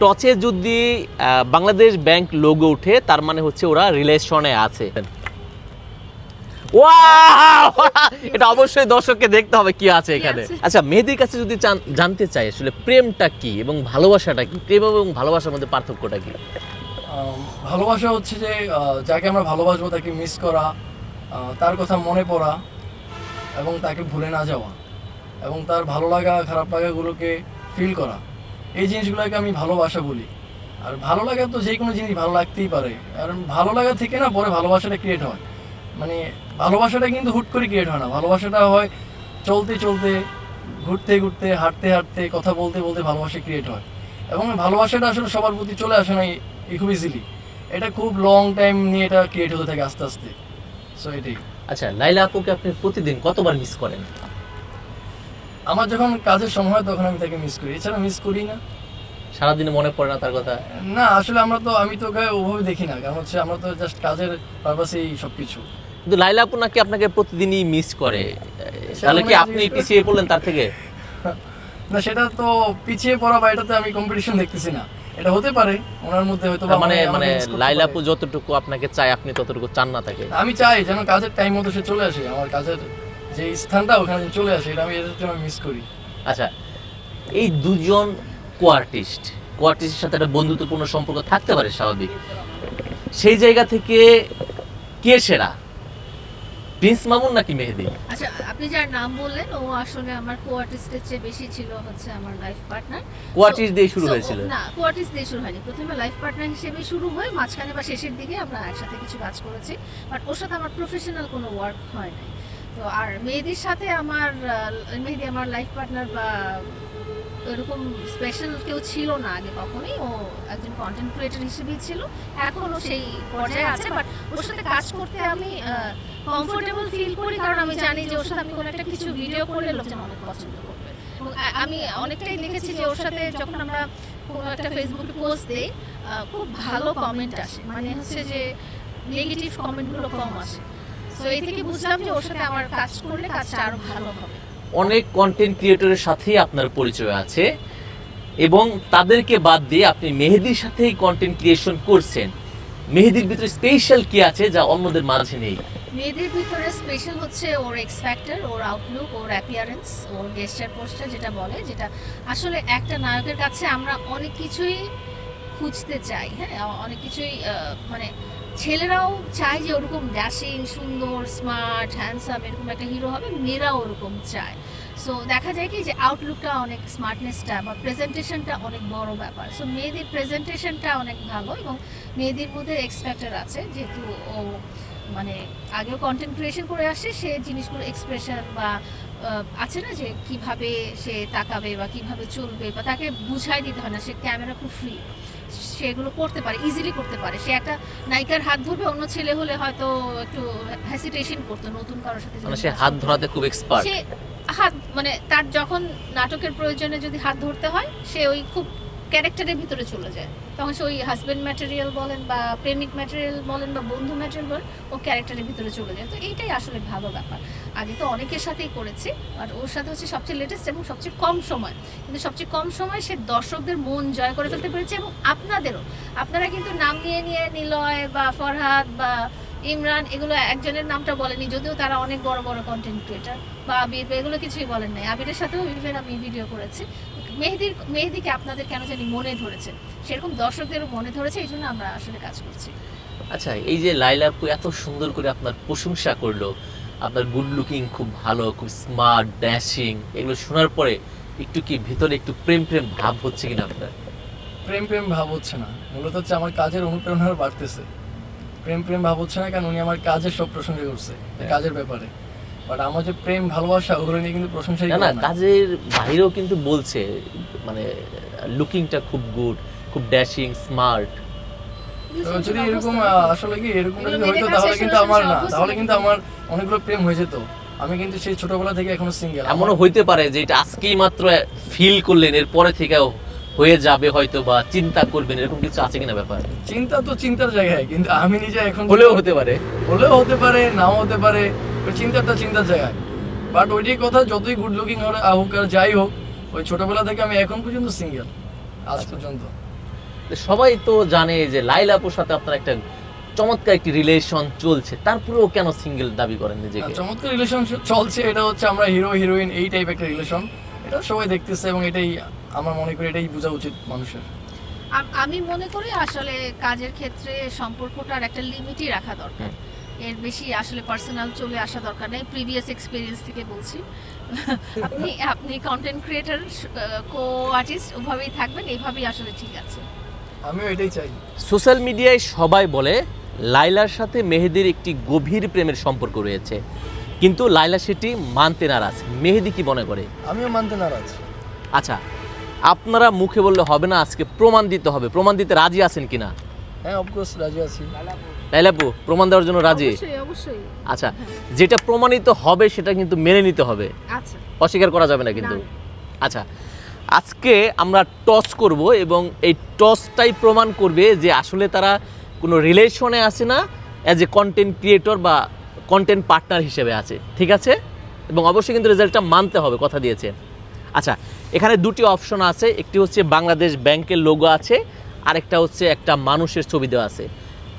টচে যদি Bangladesh bank logo উঠে তার মানে হচ্ছে ওরা রিলেশনে আছে! এটা অবশ্যই দর্শককে দেখতে হবে কি আছে এখানে। আচ্ছা মেহেদির কাছে যদি জানতে চাই আসলে প্রেমটা কি এবং ভালোবাসাটা কি? প্রেম এবং ভালোবাসার মধ্যে পার্থক্যটা কি? ভালোবাসা হচ্ছে যে যাকে আমরা ভালোবাসবো তাকে মিস করা তার কথা মনে পড়া এবং তাকে ভুলে না যাওয়া এবং তার ভালো লাগা খারাপ লাগাগুলোকে ফিল করা। এই জিনিসগুলোকে আমি ভালোবাসা বলি। আর ভালো লাগা তো যে কোনো জিনিস ভালো লাগতেই পারে। কারণ ভালো লাগা থেকে না পরে ভালোবাসাটা ক্রিয়েট হয়। মানে ভালোবাসাটা কিন্তু হুট করে ক্রিয়েট হয় না। ভালোবাসাটা হয় চলতে চলতে, ঘুরতে ঘুরতে, হাঁটতে হাঁটতে, কথা বলতে বলতে ভালোবাসা ক্রিয়েট হয়। এবং ভালোবাসাটা আসলে সবার প্রতি চলে আসে না, এই- খুব ইজিলি এটা খুব লং টাইম নিয়ে এটা ক্রিয়েট হতে থাকে আস্তে আস্তে। সো এটাই। আচ্ছা লাইলা আপুকে আপনি প্রতিদিন কতবার মিস করেন? আমার যখন কাজের সময় হয় তখন আমি তাকে মিস করি। এছাড়া মিস করি না। সারাদিনে মনে পড়ে না তার কথা? না আসলে আমরা তো আমি তো ওকে ওভাবে দেখি না। কারণ হচ্ছে আমরা তো জাস্ট কাজের পারপাসেই সব কিছু কিন্তু লাইলা আপু নাকি আপনাকে প্রতিদিনই মিস করে। তাহলে কি আপনি পিছিয়ে পড়লেন তার থেকে? না সেটা তো পিছিয়ে পড়া বা এটাতে আমি কম্পিটিশন দেখতেছি না। এটা হতে পারে ওনার মধ্যে হয়তো মানে মানে miss লাইলা আপু যতটুকু আপনাকে চায় আপনি ততটুকু চান না তাকে? আমি চাই যেন কাজের টাইম মতো সে চলে আসে। আমার কাজের যে স্থানটা ওখানে চলে আসে এটা আমি এটার জন্য মিস করি। আচ্ছা এই দুজন কোয়ার্টিস্ট কোয়ার্টিস্টের সাথে একটা বন্ধুত্বপূর্ণ সম্পর্ক থাকতে পারে স্বাভাবিক। সেই জায়গা থেকে কে সেরা? প্রিন্স মামুন নাকি মেহেদি? আচ্ছা আপনি যার নাম বললেন ও আসলে আমার কো আর্টিস্টের চেয়ে বেশি ছিল হচ্ছে আমার লাইফ পার্টনার। কো আর্টিস্ট দিয়ে শুরু হয়েছিল। না কো আর্টিস্ট দিয়ে শুরু হয়নি। প্রথমে লাইফ পার্টনার হিসেবে শুরু হয় মাঝখানে বা শেষের দিকে আমরা একসাথে কিছু কাজ করেছি বাট ওর সাথে আমার প্রফেশনাল কোনো ওয়ার্ক হয় নাই। তো আর মেহেদির সাথে আমার মেহেদি আমার লাইফ পার্টনার বা এরকম স্পেশাল কেউ ছিল না আগে কখনোই। ও একজন কন্টেন্ট ক্রিয়েটর হিসেবেই ছিল। এখনও সেই পর্যায়ে আছে বাট ওর সাথে কাজ করতে আমি কমফোর্টেবল ফিল করি, কারণ আমি জানি যে ওর সাথে আমি কোনো একটা কিছু ভিডিও করলে লোকজন অনেক পছন্দ করবে। আমি অনেকটাই দেখেছি যে ওর সাথে যখন আমরা কোনো একটা ফেসবুকে পোস্ট দিই খুব ভালো কমেন্ট আসে। মানে হচ্ছে যে নেগেটিভ কমেন্টগুলো কম আসে। তো এই থেকে বুঝলাম যে ওর সাথে আমার কাজ করলে কাজটা আরও ভালো হবে। অনেক কন্টেন্ট ক্রিয়েটরের সাথেই আপনার পরিচয় আছে এবং তাদেরকে বাদ দিয়ে আপনি মেহেদির সাথেই কন্টেন্ট ক্রিয়েশন করছেন। মেহেদির ভিতরে স্পেশাল কি আছে যা অন্যদের মাঝে নেই? মেয়েদের ভিতরে স্পেশাল হচ্ছে ওর এক্স ফ্যাক্টর ওর আউটলুক ওর অ্যাপিয়ারেন্স ওর গেস্টার পোস্টার যেটা বলে যেটা আসলে একটা নায়কের কাছে আমরা অনেক কিছুই খুঁজতে চাই হ্যাঁ? অনেক কিছুই মানে ছেলেরাও চায় যে ওরকম ড্যাশিং সুন্দর স্মার্ট হ্যান্ডসাম এরকম একটা হিরো হবে, মেয়েরাও ওরকম চায়। সো দেখা যায় কি যে আউটলুকটা অনেক স্মার্টনেসটা বা প্রেজেন্টেশনটা অনেক বড় ব্যাপার। সো মেয়েদের প্রেজেন্টেশনটা অনেক ভালো এবং মেয়েদের মধ্যে এক্সপেক্টার আছে, যেহেতু ও মানে আগেও কন্টেন্ট ক্রিয়েশন করে আসে, সে জিনিসগুলো এক্সপ্রেশন বা আছে না যে কীভাবে সে তাকাবে বা কীভাবে চলবে বা তাকে বুঝাই দিতে হয় না সে ক্যামেরা খুব ফ্রি সেগুলো করতে পারে ইজিলি করতে পারে সে একটা নায়িকার হাত ধরবে অন্য ছেলে হলে হয়তো একটু হ্যাসিটেশন করতো নতুন কারোর সাথে মানে সে হাত। ধরাতে খুব এক্সপার্ট সে হাত মানে তার যখন নাটকের প্রয়োজনে যদি হাত ধরতে হয় সে ওই খুব ক্যারেক্টারের ভিতরে চলে যায়। তখন সে ওই হাজব্যান্ড ম্যাটেরিয়াল বলেন বা প্রেমিক ম্যাটেরিয়াল বলেন বা বন্ধু ম্যাটেরিয়াল বলেন, ও ক্যারেক্টারের ভিতরে চলে যায়। তো এইটাই আসলে ভালো ব্যাপার। আগে তো অনেকের সাথেই করেছি, আর ওর সাথে হচ্ছে সবচেয়ে লেটেস্ট এবং সবচেয়ে কম সময়। কিন্তু সবচেয়ে কম সময় সে দর্শকদের মন জয় করে ফেলতে পেরেছে এবং আপনাদেরও। আপনারা কিন্তু নাম নিয়ে নিয়ে নিলয় বা ফরহাদ বা ইমরান, এগুলো একজনের নামটা বলেনি, যদিও তারা অনেক বড় বড় কন্টেন্ট ক্রিয়েটার বা আবির এগুলো কিছুই বলেন নাই। আবিরের সাথেও ইভেন আমি ভিডিও করেছি। মেহেদির মেহেদিকে আপনাদের কেন জানি মনে ধরেছে? সেরকম দর্শকদেরও মনে ধরেছে এই জন্য আমরা আসলে কাজ করছি। আচ্ছা এই যে লাইলা আপু এত সুন্দর করে আপনার প্রশংসা করল আপনার গুড লুকিং খুব ভালো খুব স্মার্ট ড্যাশিং এগুলো শোনার পরে একটু কি ভিতরে একটু প্রেম প্রেম ভাব হচ্ছে কিনা আপনার? প্রেম প্রেম ভাব হচ্ছে না। মূলত হচ্ছে আমার কাজের অনুপ্রেরণা বাড়তেছে। প্রেম প্রেম ভাব হচ্ছে না কারণ উনি আমার কাজের সব প্রশংসা করছে হ্যাঁ। কাজের ব্যাপারে। বাট আমার যে প্রেম ভালোবাসা ওগুলো নিয়ে কিন্তু প্রশংসাই না কাজের বাইরেও কিন্তু বলছে মানে লুকিংটা খুব গুড খুব ড্যাশিং স্মার্ট যদি এরকম আসলে কি এরকম যদি হইতো তাহলে কিন্তু আমার না তাহলে কিন্তু আমার অনেকগুলো প্রেম হয়ে যেত। আমি কিন্তু সেই ছোটবেলা থেকে এখনও সিঙ্গেল এমনও হইতে পারে যে এটা আজকেই মাত্র ফিল করলেন এর পরে থেকে হয়ে যাবে হয়তো বা চিন্তা করবেন এরকম কিছু আছে কিনা ব্যাপার? চিন্তা তো চিন্তার জায়গায় কিন্তু আমি নিজে এখন হলেও হতে পারে। হলেও হতে পারে নাও হতে পারে ওই চিন্তাটা চিন্তার জায়গায়। বাট ওইটাই কথা যতই গুড লুকিং হলে হোক আর যাই হোক ওই ছোটবেলা থেকে আমি এখন পর্যন্ত সিঙ্গেল আজ পর্যন্ত। সবাই তো জানে যে লাইলা আপুর সাথে আপনার একটা চমৎকার একটি রিলেশন চলছে। তারপরেও কেন সিঙ্গেল দাবি করেন নিজেকে? চমৎকার রিলেশন চলছে এটা হচ্ছে আমরা হিরো হিরোইন এই টাইপ একটা রিলেশন এটা সবাই দেখতেছে এবং এটাই আমার মনে করি এটাই বোঝা উচিত মানুষের। আমি মনে করি আসলে কাজের ক্ষেত্রে সম্পর্কটার একটা লিমিটই রাখা দরকার। এর বেশি আসলে পার্সোনাল চলে আসা দরকার নেই প্রিভিয়াস এক্সপিরিয়েন্স থেকে বলছি। আপনি আপনি কন্টেন্ট ক্রিয়েটার কো আর্টিস্ট ওভাবেই থাকবেন এইভাবেই আসলে ঠিক আছে। আমিও এটাই চাই। সোশ্যাল মিডিয়ায় সবাই বলে লাইলার সাথে মেহেদির একটি গভীর প্রেমের সম্পর্ক রয়েছে। কিন্তু লাইলা সেটি মানতে নারাজ। মেহেদি কি মনে করে? আমিও মানতে নারাজ। আচ্ছা আপনারা মুখে বললে হবে না আজকে প্রমাণ দিতে হবে। প্রমাণ দিতে রাজি আছেন কিনা? হ্যাঁ অফকোর্স রাজি আছি। লাইলাপু প্রমাণ দেওয়ার জন্য রাজি? অবশ্যই আচ্ছা যেটা প্রমাণিত হবে সেটা কিন্তু মেনে নিতে হবে। আচ্ছা। অস্বীকার করা যাবে না কিন্তু। আচ্ছা আজকে আমরা টস করব এবং এই টসটাই প্রমাণ করবে যে আসলে তারা কোনো রিলেশনে আছে না অ্যাজ এ কন্টেন্ট ক্রিয়েটর বা কন্টেন্ট পার্টনার হিসেবে আছে। ঠিক আছে? এবং অবশ্যই কিন্তু রেজাল্টটা মানতে হবে কথা দিয়েছে। আচ্ছা এখানে দুটি অপশন আছে। একটি হচ্ছে বাংলাদেশ ব্যাংকের লোগো আছে আরেকটা হচ্ছে একটা মানুষের ছবি দেওয়া আছে।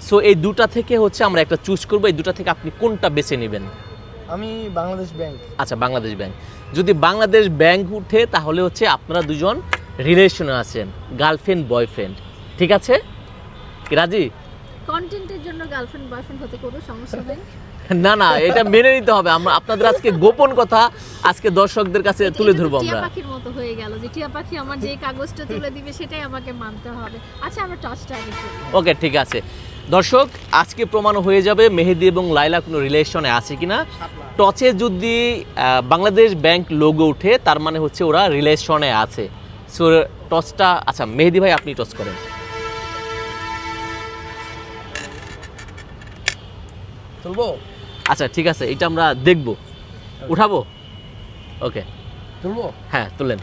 সো এই দুটা থেকে হচ্ছে আমরা একটা চুজ করব এই দুটা থেকে আপনি কোনটা বেছে নেবেন? আমি বাংলাদেশ ব্যাংক আচ্ছা বাংলাদেশ ব্যাংক যদি বাংলাদেশ ব্যাংক উঠে তাহলে হচ্ছে আপনারা দুজন রিলেশনে আছেন গার্লফ্রেন্ড বয়ফ্রেন্ড ঠিক আছে? রাজি? কন্টেন্টের জন্য গার্লফ্রেন্ড বয়ফ্রেন্ড হতে কোনো সমস্যা নেই। না না এটা মেনে নিতে হবে। আমরা আপনাদের আজকে গোপন কথা আজকে দর্শকদের কাছে তুলে ধরবো টিয়া আমরা। পাখির মতো হয়ে গেল যে টিয়া পাখি আমার যে কাগজটা তুলে দিবে সেটাই আমাকে মানতে হবে। আচ্ছা আমরা টসটা আগে ওকে ঠিক আছে। দর্শক আজকে প্রমাণ হয়ে যাবে মেহেদি এবং লাইলা কোনো রিলেশনে আছে কিনা। টচে যদি বাংলাদেশ ব্যাংক লোগো উঠে তার মানে হচ্ছে ওরা রিলেশনে আছে। সো টচটা আচ্ছা মেহেদি ভাই আপনি টস করেন। তুলবো? আচ্ছা ঠিক আছে এটা আমরা দেখব। উঠাবো? ওকে তুলবো? হ্যাঁ তুলেন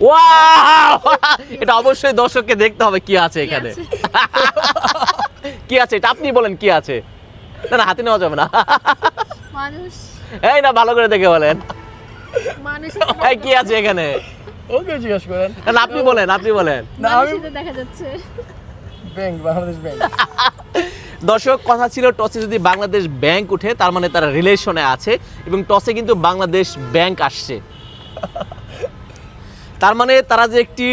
ওয়াও এটা অবশ্যই দর্শককে দেখতে হবে কি আছে এখানে। কি আছে? এটা আপনি বলেন কি আছে? না না হাতে নেওয়া যাবে না। মানুষ। এই না ভালো করে দেখে বলেন। মানুষ। এই কি আছে এখানে? ওকে জিজ্ঞেস করেন। না, আপনি বলেন আপনি বলেন। না আমি দেখা যাচ্ছে। Bank Bangladesh bank. দর্শক কথা ছিল টসে যদি বাংলাদেশ ব্যাংক উঠে তার মানে তারা রিলেশনে আছে এবং টসে কিন্তু বাংলাদেশ ব্যাংক আসছে। তার মানে তারা যে একটি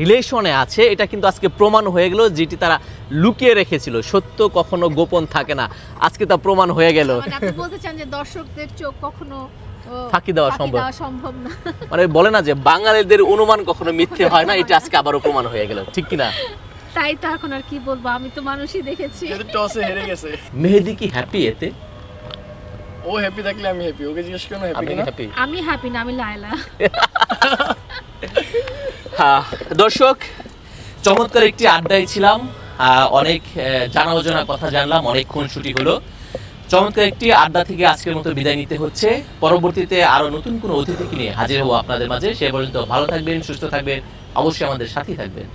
রিলেশনে আছে এটা কিন্তু আজকে প্রমাণ হয়ে গেল যেটি তারা লুকিয়ে রেখেছিল। সত্য কখনো গোপন থাকে না। আজকে তা প্রমাণ হয়ে গেল। মানে আপনি বলতে চান যে দর্শকদের চোখ কখনো ফাঁকি দেওয়া সম্ভব। সম্ভব না। মানে বলে না যে বাঙালিদের অনুমান কখনো মিথ্যে হয় না এটা আজকে আবারও প্রমাণ হয়ে গেল। ঠিক কিনা তাই তো এখন আর কি বলব? আমি তো মানুষই দেখেছি। টসে হেরে গেছে। মেহেদি কি হ্যাপি এতে? ও হ্যাপি থাকলে আমি হ্যাপি ওকে জিজ্ঞেস হ্যাপি কিনা? হ্যাপি আমি হ্যাপি না আমি লায়লা। দর্শক, চমৎকার একটি আড্ডায় ছিলাম। অনেক জানা অজানা কথা জানলাম অনেকক্ষণ ছুটি হলো। চমৎকার একটি আড্ডা থেকে আজকের মতো বিদায় নিতে হচ্ছে। পরবর্তীতে আরও নতুন কোনো অতিথিকে নিয়ে হাজির হব আপনাদের মাঝে। সে পর্যন্ত ভালো থাকবেন, সুস্থ থাকবেন, অবশ্যই আমাদের সাথেই থাকবেন।